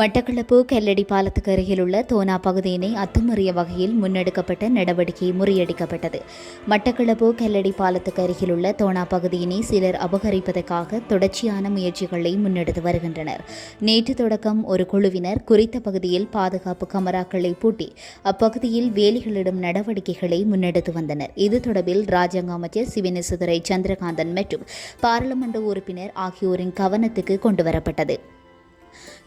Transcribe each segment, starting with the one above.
மட்டக்களப்பு கல்லடி பாலத்துக்கு அருகிலுள்ள தோனா பகுதியினை அத்துமறிய வகையில் முன்னெடுக்கப்பட்ட நடவடிக்கை முறியடிக்கப்பட்டது. மட்டக்களப்பு கல்லடி பாலத்துக்கு அருகிலுள்ள தோனா பகுதியினை சிலர் அபகரிப்பதற்காக தொடர்ச்சியான முயற்சிகளை முன்னெடுத்து வருகின்றனர். நேற்று தொடக்கம் ஒரு குழுவினர் குறித்த பகுதியில் பாதுகாப்பு கமராக்களை பூட்டி அப்பகுதியில் வேலிகளிடும் நடவடிக்கைகளை முன்னெடுத்து வந்தனர். இது தொடர்பில் ராஜாங்க அமைச்சர் சிவனேசுதுரை சந்திரகாந்தன் மற்றும் பாராளுமன்ற உறுப்பினர் ஆகியோரின் கவனத்துக்கு கொண்டுவரப்பட்டது.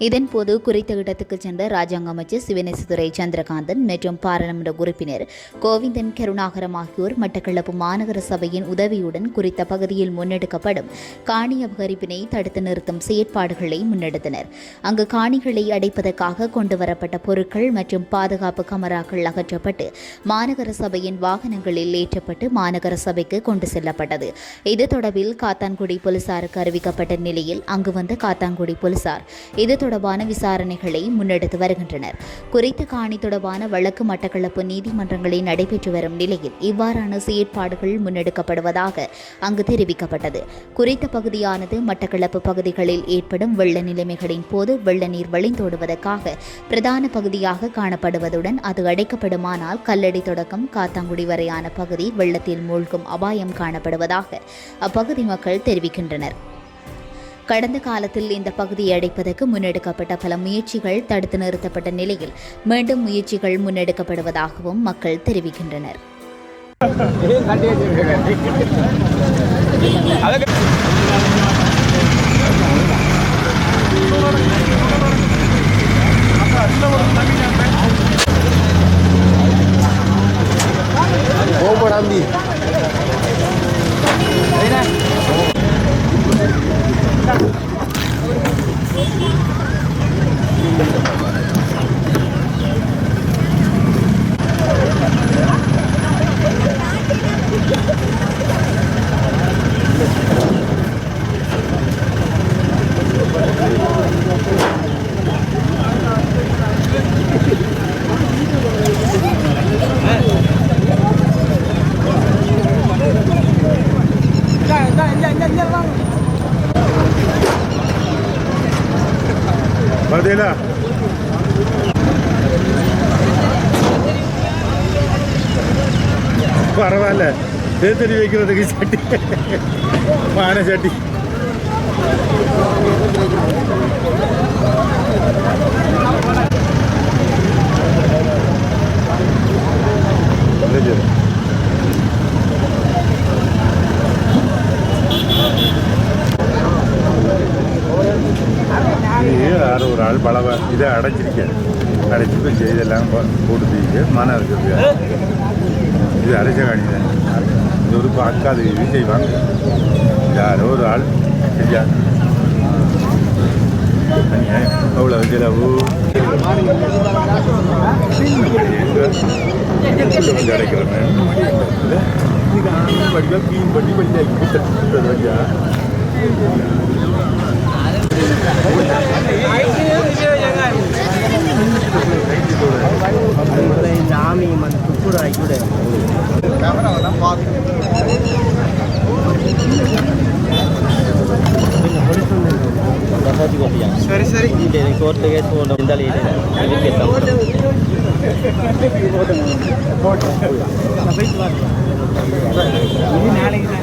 இதன்போது குறித்த இடத்துக்கு சென்ற ராஜாங்க அமைச்சர் சிவனேசதுரை சந்திரகாந்தன் மற்றும் பாராளுமன்ற உறுப்பினர் கோவிந்தன் கருணாகரம் ஆகியோர் மட்டக்களப்பு மாநகர சபையின் உதவியுடன் குறித்த பகுதியில் முன்னெடுக்கப்படும் காணி அபகரிப்பினை தடுத்து நிறுத்தும் செயற்பாடுகளை முன்னெடுத்தனர். அங்கு காணிகளை அடைப்பதற்காக கொண்டுவரப்பட்ட பொருட்கள் மற்றும் பாதுகாப்பு கமராக்கள் அகற்றப்பட்டு மாநகர சபையின் வாகனங்களில் ஏற்றப்பட்டு மாநகர சபைக்கு கொண்டு செல்லப்பட்டது. இது தொடர்பில் காத்தான்குடி போலீசாருக்கு அறிவிக்கப்பட்ட நிலையில் அங்கு வந்த காத்தான்குடி போலீசார் இது தொடர்பான விசாரணைகளை முன்னெடுத்து வருகின்றனர். குறித்த காணி தொடர்பான வழக்கு மட்டக்களப்பு நீதிமன்றங்களில் நடைபெற்று வரும் நிலையில் இவ்வாறான செயற்பாடுகள் முன்னெடுக்கப்படுவதாக அங்கு தெரிவிக்கப்பட்டது. குறித்த பகுதியானது மட்டக்களப்பு பகுதிகளில் ஏற்படும் வெள்ள நிலைமைகளின் போது வெள்ள நீர் வழிந்தோடுவதற்காக பிரதான பகுதியாக காணப்படுவதுடன் அது அடைக்கப்படுமானால் கல்லடி தொடக்கம் காத்தாங்குடி வரையான பகுதி வெள்ளத்தில் மூழ்கும் அபாயம் காணப்படுவதாக அப்பகுதி மக்கள் தெரிவிக்கின்றனர். கடந்த காலத்தில் இந்த பகுதியை அடைப்பதற்கு முன்னெடுக்கப்பட்ட பல முயற்சிகள் தடுத்து நிறுத்தப்பட்ட நிலையில் மீண்டும் முயற்சிகள் முன்னெடுக்கப்படுவதாகவும் மக்கள் தெரிவிக்கின்றனர். கோபடாந்தி മതിയില്ല. പറവല്ല? തേത്തരി വയ്ക്കുന്നത് ചട്ടി. പാനച്ചട്ടി இதை அடைச்சிருக்கேன் அடைச்சி போய் செய்தெல்லாம் போட்டு தூக்கிட்டு மனம் இருக்குது இது அரைச்ச காணி தான் இது ஒரு பார்க்காத இது செய்வாங்க. யாரோ ஒரு ஆள் செஞ்சா அவ்வளோ செலவு. க்ளீன் பண்ணி பண்ணி வச்சா ரைட்டுடைய கேமராவெல்லாம் பார்த்து சரி சரி கோர்ட்டுக்கே போகணும் இந்த நாளைக்கு